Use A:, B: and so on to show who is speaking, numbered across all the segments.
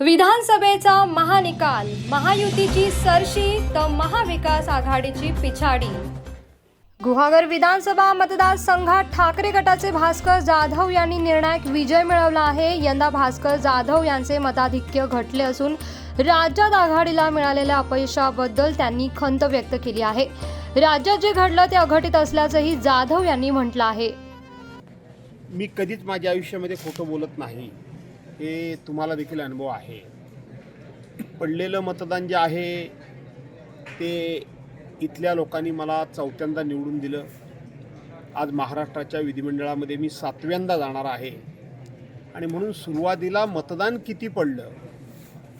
A: विधानसभेचा महानिकाल महायुतीची सरशी तर महाविकास आघाडीची पिछाडी. गुहागर विधानसभा मतदारसंघात ठाकरे गटाचे भास्कर जाधव यांनी निर्णायक विजय मिळवला आहे. यंदा भास्कर जाधव यांचे मताधिक्य घटले असून राज्यात आघाडीला मिळालेल्या अपयशाबद्दल त्यांनी खंत व्यक्त केली आहे. राज्यात जे घडलं ते अघटित असल्याचंही जाधव यांनी म्हटलं आहे.
B: मी कधीच माझ्या आयुष्यामध्ये खोटं बोलत नाही. हे तुम्हाला देखील अनुभव आहे. पडलेलं मतदान जे आहे ते इथल्या लोकांनी मला चौथ्यांदा निवडून दिलं. आज महाराष्ट्राच्या विधिमंडळामध्ये मी सातव्यांदा जाणार आहे. आणि म्हणून सुरुवातीला मतदान किती पडलं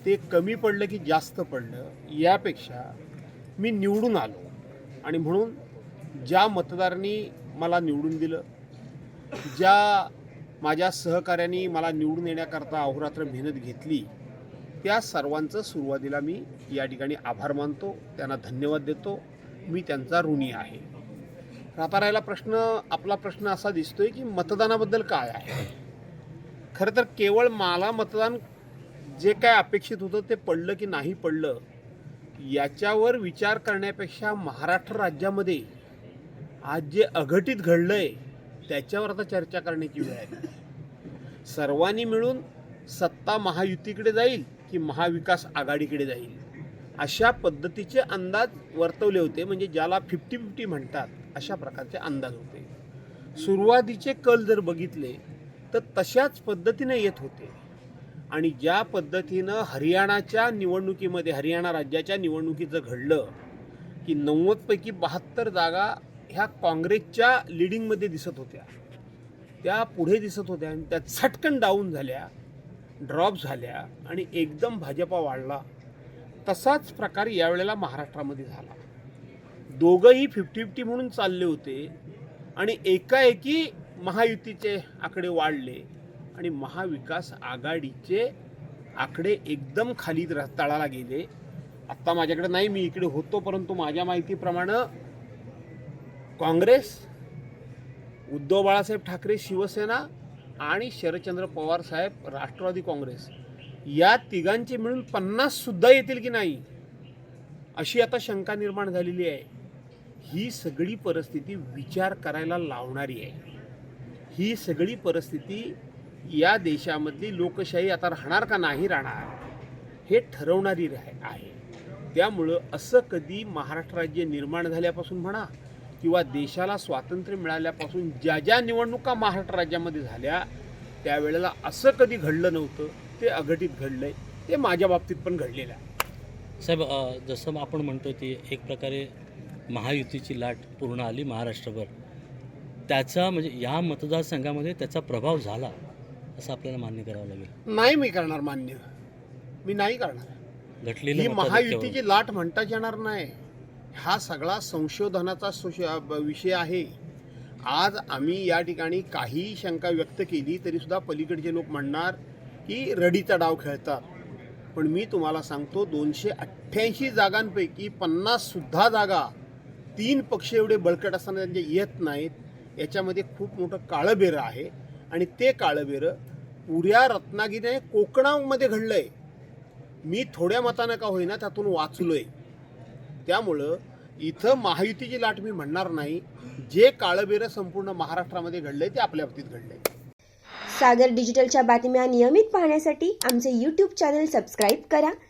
B: ते कमी पडलं की जास्त पडलं यापेक्षा मी निवडून आलो. आणि म्हणून ज्या मतदारांनी मला निवडून दिलं ज्या माझ्या सहकाऱ्यांनी मला निवडून येण्याकरता अहोरात्र मेहनत घेतली त्या सर्वांचं सुरुवातीला मी या ठिकाणी आभार मानतो त्यांना धन्यवाद देतो. मी त्यांचा ऋणी आहे. आता राहिला प्रश्न आपला प्रश्न असा दिसतोय की मतदानाबद्दल काय आहे? खरं तर केवळ मला मतदान जे काय अपेक्षित होतं ते पडलं की नाही पडलं याच्यावर विचार करण्यापेक्षा महाराष्ट्र राज्यामध्ये आज जे अघटित आहे त्याच्यावर आता चर्चा करण्याची वेळ आहे सर्वांनी मिळून सत्ता महायुतीकडे जाईल की महाविकास आघाडीकडे जाईल? अशा पद्धतीचे अंदाज वर्तवले होते म्हणजे ज्याला फिफ्टी फिफ्टी म्हणतात अशा प्रकारचे अंदाज होते. सुरुवातीचे कल जर बघितले तर तशाच पद्धतीने येत होते. आणि ज्या पद्धतीनं हरियाणाच्या निवडणुकीमध्ये हरियाणा राज्याच्या निवडणुकीचं घडलं की नव्वदपैकी बहात्तर जागा ह्या काँग्रेसच्या लिडिंगमध्ये दिसत होत्या. त्या पुढे दिसत होत्या आणि त्या झटकन डाऊन झाल्या ड्रॉप झाल्या आणि एकदम भाजपा वाढला. तसाच प्रकार यावेळेला महाराष्ट्रामध्ये झाला. दोघंही फिफ्टी फिफ्टी म्हणून चालले होते आणि एकाएकी महायुतीचे आकडे वाढले आणि महाविकास आघाडीचे आकडे एकदम खाली र- तळाला गेले. आत्ता माझ्याकडे नाही मी इकडे होतो परंतु माझ्या माहितीप्रमाणे काँग्रेस उद्धव बाळासाहेब ठाकरे शिवसेना आणि शरदचंद्र पवार साहेब राष्ट्रवादी काँग्रेस. या तिघांचे मिळून पन्नास सुद्धा येतील की नाही अशी आता शंका निर्माण झालेली आहे. ही सगळी परिस्थिती विचार करायला लावणारी आहे. ही सगळी परिस्थिती या देशामधली लोकशाही आता राहणार का नाही राहणार हे ठरवणारी आहे. त्यामुळं असं कधी महाराष्ट्र राज्य निर्माण झाल्यापासून म्हणा किंवा देशाला स्वातंत्र्य मिळाल्यापासून ज्या ज्या निवडणुका महाराष्ट्र राज्यामध्ये झाल्या त्यावेळेला असं कधी घडलं नव्हतं ते अघटित घडलंय ते माझ्या बाबतीत पण घडलेलं आहे.
C: साहेब जसं आपण म्हणतो ती एक प्रकारे महायुतीची लाट पूर्ण आली महाराष्ट्रभर. त्याचा म्हणजे या मतदारसंघामध्ये त्याचा प्रभाव झाला असं आपल्याला मान्य करावं लागेल.
B: नाही मी करणार मान्य. मी नाही करणार.
C: मताधिक्यावरून.
B: महायुतीची लाट म्हणताच येणार नाही. हा सगळा संशोधनाचा सुश- विषय आहे. आज आम्ही या ठिकाणी काही शंका व्यक्त केली तरीसुद्धा पलीकडचे लोक म्हणणार की रडीचा डाव खेळतात. पण मी तुम्हाला सांगतो दोनशे अठ्ठ्याऐंशी जागांपैकी पन्नाससुद्धा जागा तीन पक्ष एवढे बळकट असताना त्यांचे येत नाहीत. याच्यामध्ये खूप मोठं काळंबेरं आहे. आणि ते काळंबेरं पुऱ्या रत्नागिरीने कोकणामध्ये घडलं आहे मी थोड्या मतानं का होईना त्यातून वाचलो आहे त्यामुळं इथं महायुतीची लाट मी म्हणणार नाही. जे काळबेरं संपूर्ण महाराष्ट्रामध्ये घडलंय ते आपल्या बाबतीत घडलंय.
D: सागर डिजिटलच्या बातम्या नियमित पाहण्यासाठी आमचे यूट्यूब चॅनल सबस्क्राईब करा.